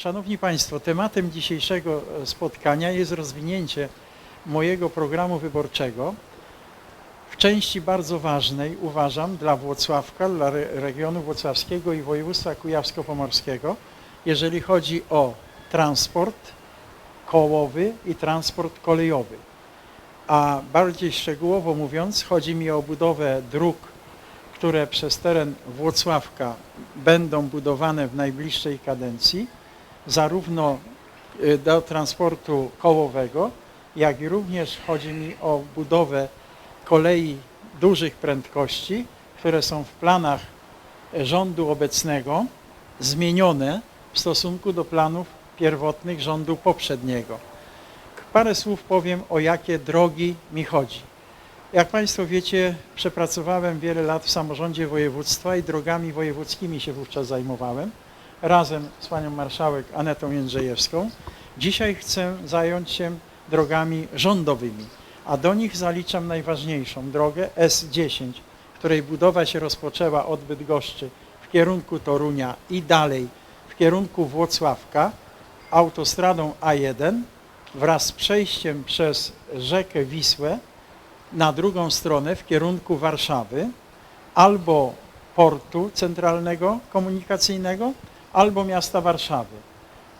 Szanowni Państwo, tematem dzisiejszego e, spotkania jest rozwinięcie mojego programu wyborczego w części bardzo ważnej, uważam, dla Włocławka, dla re- regionu włocławskiego i województwa kujawsko-pomorskiego, jeżeli chodzi o transport kołowy i transport kolejowy. A bardziej szczegółowo mówiąc, chodzi mi o budowę dróg, które przez teren Włocławka będą budowane w najbliższej kadencji, zarówno y, do transportu kołowego, jak i również chodzi mi o budowę kolei dużych prędkości, które są w planach rządu obecnego zmienione w stosunku do planów pierwotnych rządu poprzedniego. Parę słów powiem, o jakie drogi mi chodzi. Jak Państwo wiecie, przepracowałem wiele lat w samorządzie województwa i drogami wojewódzkimi się wówczas zajmowałem, razem z panią marszałek Anetą Jędrzejewską. Dzisiaj chcę zająć się drogami rządowymi, a do nich zaliczam najważniejszą drogę S10, której budowa się rozpoczęła od Bydgoszczy w kierunku Torunia i dalej w kierunku Włocławka autostradą A1 wraz z przejściem przez rzekę Wisłę na drugą stronę w kierunku Warszawy albo portu centralnego komunikacyjnego, albo miasta Warszawy.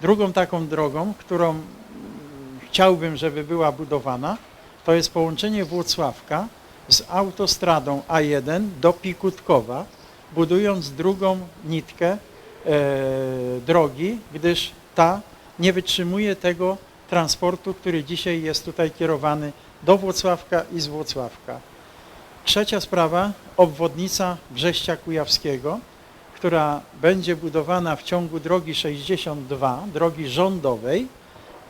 Drugą taką drogą, którą chciałbym, żeby była budowana, to jest połączenie Włocławka z autostradą A1 do Pikutkowa, budując drugą nitkę e, drogi, gdyż ta nie wytrzymuje tego transportu, który dzisiaj jest tutaj kierowany do Włocławka i z Włocławka. Trzecia sprawa, obwodnica Brześcia Kujawskiego, która będzie budowana w ciągu drogi 62, drogi rządowej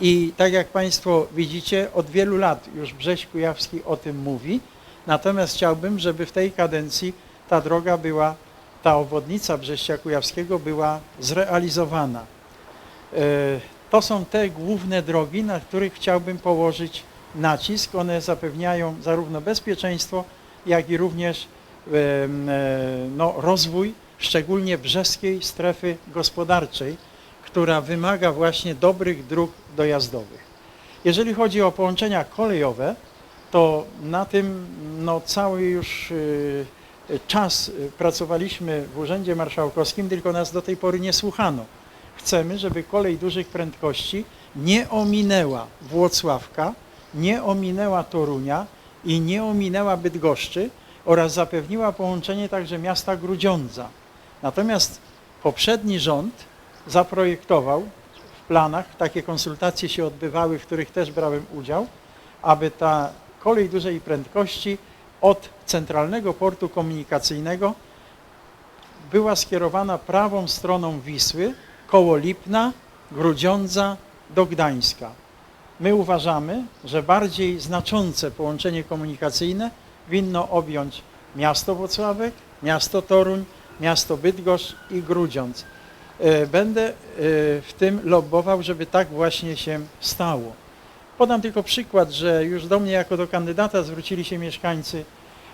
i tak jak Państwo widzicie, od wielu lat już Brześć Kujawski o tym mówi, natomiast chciałbym, żeby w tej kadencji ta droga była, ta obwodnica Brześcia Kujawskiego była zrealizowana. E, To są te główne drogi, na których chciałbym położyć nacisk. One zapewniają zarówno bezpieczeństwo, jak i również e, no, rozwój, szczególnie brzeskiej strefy gospodarczej, która wymaga właśnie dobrych dróg dojazdowych. Jeżeli chodzi o połączenia kolejowe, to na tym no, cały już y, czas pracowaliśmy w Urzędzie Marszałkowskim, tylko nas do tej pory nie słuchano. Chcemy, żeby kolej dużych prędkości nie ominęła Włocławka, nie ominęła Torunia i nie ominęła Bydgoszczy oraz zapewniła połączenie także miasta Grudziądza. Natomiast poprzedni rząd zaprojektował w planach, takie konsultacje się odbywały, w których też brałem udział, aby ta kolej dużej prędkości od centralnego portu komunikacyjnego była skierowana prawą stroną Wisły koło Lipna, Grudziądza do Gdańska. My uważamy, że bardziej znaczące połączenie komunikacyjne winno objąć miasto Włocławek, miasto Toruń, miasto Bydgoszcz i Grudziądz. E, Będę e, w tym lobbował, żeby tak właśnie się stało. Podam tylko przykład, że już do mnie jako do kandydata zwrócili się mieszkańcy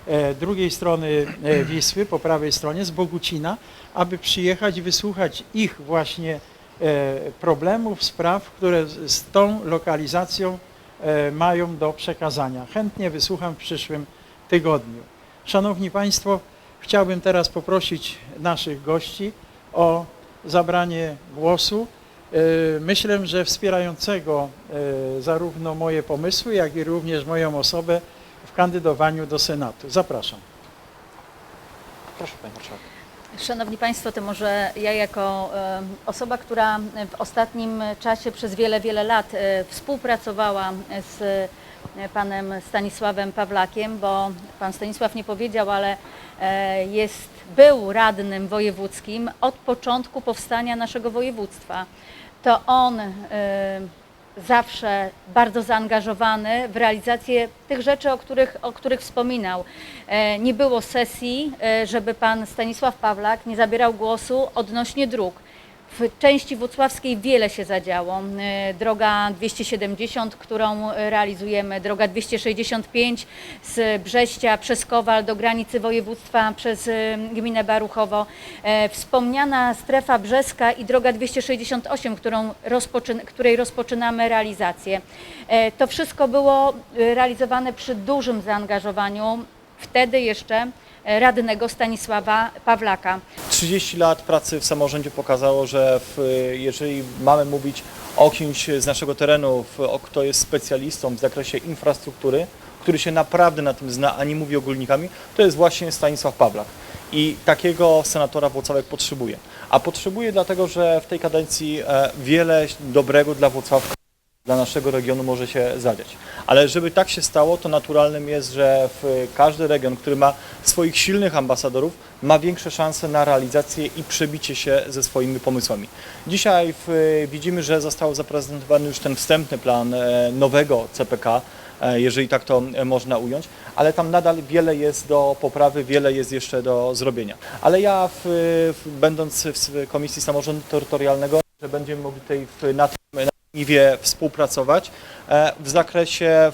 e, drugiej strony Wisły, po prawej stronie, z Bogucina, aby przyjechać i wysłuchać ich właśnie problemów, spraw, które z- tą lokalizacją mają do przekazania. Chętnie wysłucham w przyszłym tygodniu. Szanowni Państwo, chciałbym teraz poprosić naszych gości o zabranie głosu. E, Myślę, że wspierającego e, zarówno moje pomysły, jak i również moją osobę w kandydowaniu do Senatu. Zapraszam. Proszę Pani Marszałek. Szanowni Państwo, to może ja jako e, osoba, która w ostatnim czasie przez wiele, wiele lat współpracowała z panem Stanisławem Pawlakiem, bo pan Stanisław nie powiedział, ale e, jest, był radnym wojewódzkim od początku powstania naszego województwa. To on e, zawsze bardzo zaangażowany w realizację tych rzeczy, o których, o których wspominał. E, Nie było sesji, e, żeby pan Stanisław Pawlak nie zabierał głosu odnośnie dróg. W części włocławskiej wiele się zadziało. E, Droga 270, którą realizujemy, droga 265 z Brześcia przez Kowal do granicy województwa przez e, gminę Baruchowo, e, wspomniana strefa brzeska i droga 268, którą rozpoczyn- której rozpoczynamy realizację. To wszystko było realizowane przy dużym zaangażowaniu wtedy jeszcze radnego Stanisława Pawlaka. 30 lat pracy w samorządzie pokazało, że w, jeżeli mamy mówić o kimś z naszego terenu, w, kto jest specjalistą w zakresie infrastruktury, który się naprawdę na tym zna, a nie mówi ogólnikami, to jest właśnie Stanisław Pawlak. I takiego senatora Włocławek potrzebuje. A potrzebuje dlatego, że w tej kadencji e, wiele dobrego dla Włocławka dla naszego regionu może się zadziać. Ale żeby tak się stało, to naturalnym jest, że w każdy region, który ma swoich silnych ambasadorów, ma większe szanse na realizację i przebicie się ze swoimi pomysłami. Dzisiaj w, widzimy, że został zaprezentowany już ten wstępny plan e, nowego CPK, e, jeżeli tak to e, można ująć, ale tam nadal wiele jest do poprawy, wiele jest jeszcze do zrobienia. Ale ja, w, w, będąc w Komisji Samorządu Terytorialnego, że będziemy mogli tutaj w, na tym niwie współpracować e, w zakresie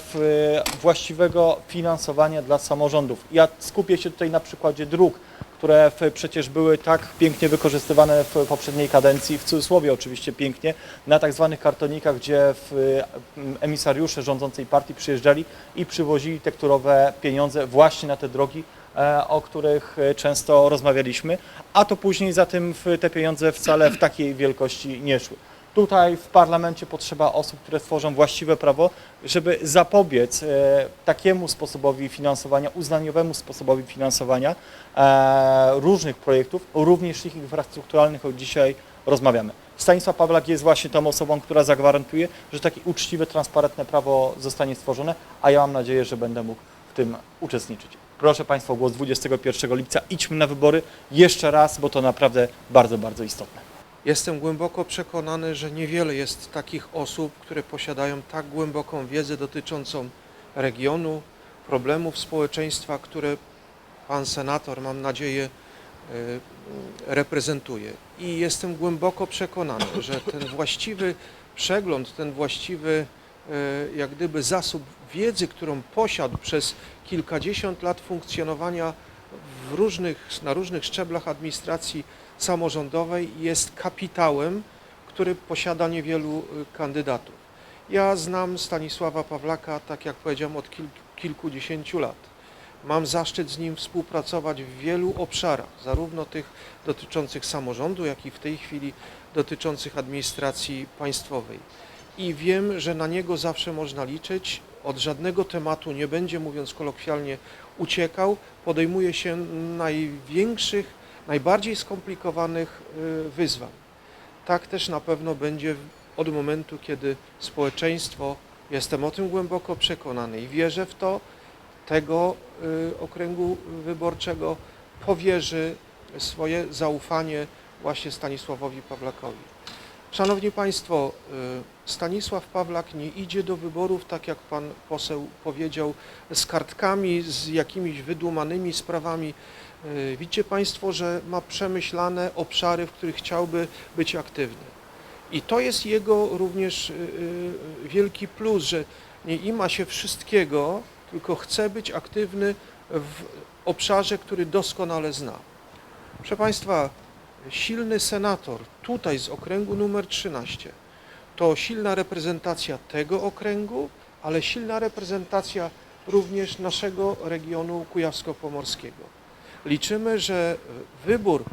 właściwego finansowania dla samorządów. Ja skupię się tutaj na przykładzie dróg, które przecież były tak pięknie wykorzystywane w poprzedniej kadencji, w cudzysłowie oczywiście pięknie, na tak zwanych kartonikach, gdzie w, m, emisariusze rządzącej partii przyjeżdżali i przywozili tekturowe pieniądze właśnie na te drogi, e, o których e, często rozmawialiśmy, a to później za tym te pieniądze wcale w takiej wielkości nie szły. Tutaj w parlamencie potrzeba osób, które stworzą właściwe prawo, żeby zapobiec e, takiemu sposobowi finansowania, uznaniowemu sposobowi finansowania e, różnych projektów, również tych infrastrukturalnych, o dzisiaj rozmawiamy. Stanisław Pawlak jest właśnie tą osobą, która zagwarantuje, że takie uczciwe, transparentne prawo zostanie stworzone, a ja mam nadzieję, że będę mógł w tym uczestniczyć. Proszę Państwa głos 21 lipca. Idźmy na wybory jeszcze raz, bo to naprawdę bardzo, bardzo istotne. Jestem głęboko przekonany, że niewiele jest takich osób, które posiadają tak głęboką wiedzę dotyczącą regionu, problemów społeczeństwa, które pan senator, mam nadzieję, y, reprezentuje. I jestem głęboko przekonany, że ten właściwy przegląd, ten właściwy y, jak gdyby zasób wiedzy, którą posiadł przez kilkadziesiąt lat funkcjonowania w różnych, na różnych szczeblach administracji samorządowej jest kapitałem, który posiada niewielu y, kandydatów. Ja znam Stanisława Pawlaka, tak jak powiedziałem, od kil, kilkudziesięciu lat. Mam zaszczyt z nim współpracować w wielu obszarach, zarówno tych dotyczących samorządu, jak i w tej chwili dotyczących administracji państwowej. I wiem, że na niego zawsze można liczyć. Od żadnego tematu nie będzie, mówiąc kolokwialnie, uciekał. Podejmuje się największych, najbardziej skomplikowanych y, wyzwań. Tak też na pewno będzie od momentu, kiedy społeczeństwo, jestem o tym głęboko przekonany i wierzę w to, tego y, okręgu wyborczego powierzy swoje zaufanie właśnie Stanisławowi Pawlakowi. Szanowni Państwo, y, Stanisław Pawlak nie idzie do wyborów, tak jak Pan poseł powiedział, z kartkami, z jakimiś wydumanymi sprawami. Y, Widzicie Państwo, że ma przemyślane obszary, w których chciałby być aktywny. I to jest jego również y, wielki plus, że nie ima się wszystkiego, tylko chce być aktywny w obszarze, który doskonale zna. Proszę Państwa, silny senator tutaj z okręgu numer 13 to silna reprezentacja tego okręgu, ale silna reprezentacja również naszego regionu kujawsko-pomorskiego. Liczymy, że wybór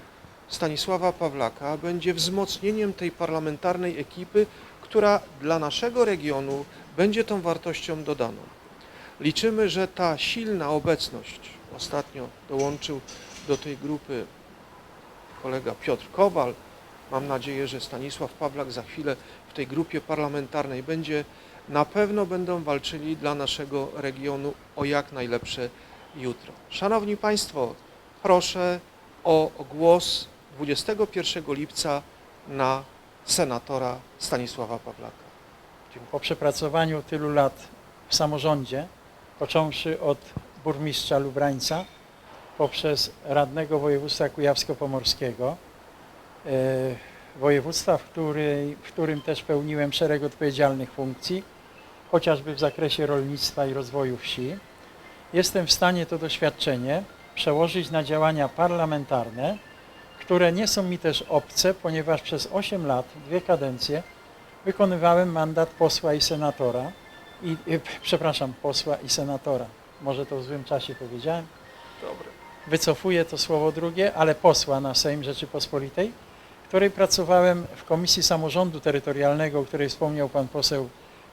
Stanisława Pawlaka będzie wzmocnieniem tej parlamentarnej ekipy, która dla naszego regionu będzie tą wartością dodaną. Liczymy, że ta silna obecność, ostatnio dołączył do tej grupy kolega Piotr Kowal, mam nadzieję, że Stanisław Pawlak za chwilę w tej grupie parlamentarnej będzie, na pewno będą walczyli dla naszego regionu o jak najlepsze jutro. Szanowni Państwo, proszę o głos 21 lipca na senatora Stanisława Pawlaka. Po przepracowaniu tylu lat w samorządzie, począwszy od burmistrza Lubrańca, poprzez radnego województwa kujawsko-pomorskiego, e, województwa, w, której, w którym też pełniłem szereg odpowiedzialnych funkcji, chociażby w zakresie rolnictwa i rozwoju wsi, jestem w stanie to doświadczenie przełożyć na działania parlamentarne, które nie są mi też obce, ponieważ przez 8 lat, dwie kadencje, wykonywałem mandat posła i senatora, i, e, przepraszam, posła i senatora. Może to w złym czasie powiedziałem. Wycofuję to słowo drugie, ale posła na Sejm Rzeczypospolitej, której pracowałem w Komisji Samorządu Terytorialnego, o której wspomniał pan poseł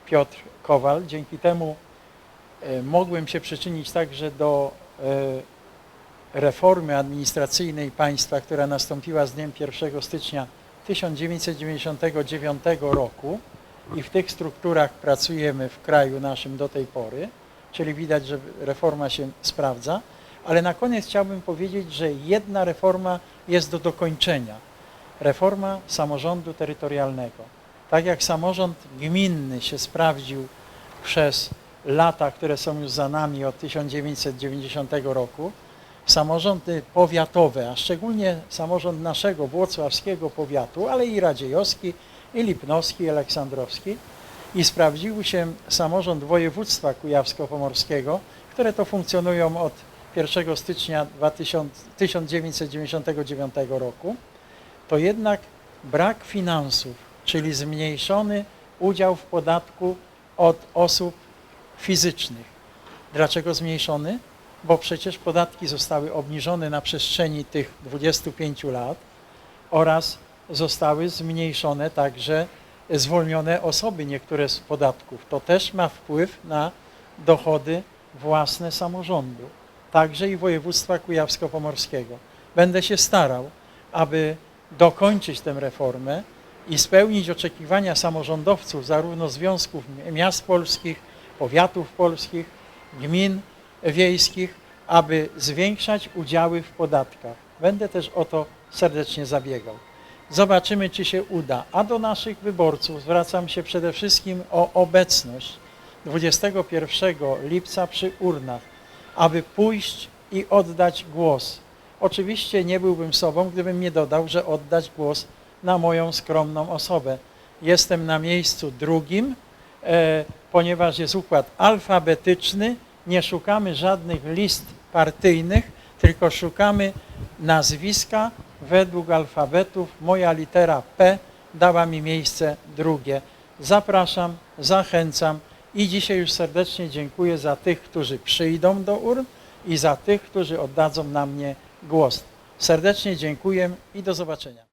Piotr Kowal. Dzięki temu e, mogłem się przyczynić także do e, reformy administracyjnej państwa, która nastąpiła z dniem 1 stycznia 1999 roku i w tych strukturach pracujemy w kraju naszym do tej pory, czyli widać, że reforma się sprawdza. Ale na koniec chciałbym powiedzieć, że jedna reforma jest do dokończenia. Reforma samorządu terytorialnego. Tak jak samorząd gminny się sprawdził przez lata, które są już za nami od 1990 roku, samorządy powiatowe, a szczególnie samorząd naszego włocławskiego powiatu, ale i radziejowski, i lipnowski, i aleksandrowski, i sprawdził się samorząd województwa kujawsko-pomorskiego, które to funkcjonują od 1 stycznia 2000, 1999 roku, to jednak brak finansów, czyli zmniejszony udział w podatku od osób fizycznych. Dlaczego zmniejszony? Bo przecież podatki zostały obniżone na przestrzeni tych 25 lat oraz zostały zmniejszone także zwolnione osoby niektóre z podatków. To też ma wpływ na dochody własne samorządu, także i województwa kujawsko-pomorskiego. Będę się starał, aby dokończyć tę reformę i spełnić oczekiwania samorządowców, zarówno związków miast polskich, powiatów polskich, gmin wiejskich, aby zwiększać udziały w podatkach. Będę też o to serdecznie zabiegał. Zobaczymy, czy się uda. A do naszych wyborców zwracam się przede wszystkim o obecność 21 lipca przy urnach, aby pójść i oddać głos. Oczywiście nie byłbym sobą, gdybym nie dodał, że oddać głos na moją skromną osobę. Jestem na miejscu drugim, e, ponieważ jest układ alfabetyczny, nie szukamy żadnych list partyjnych, tylko szukamy nazwiska według alfabetów. Moja litera P dała mi miejsce drugie. Zapraszam, zachęcam i dzisiaj już serdecznie dziękuję za tych, którzy przyjdą do urn i za tych, którzy oddadzą na mnie głos. Serdecznie dziękuję i do zobaczenia.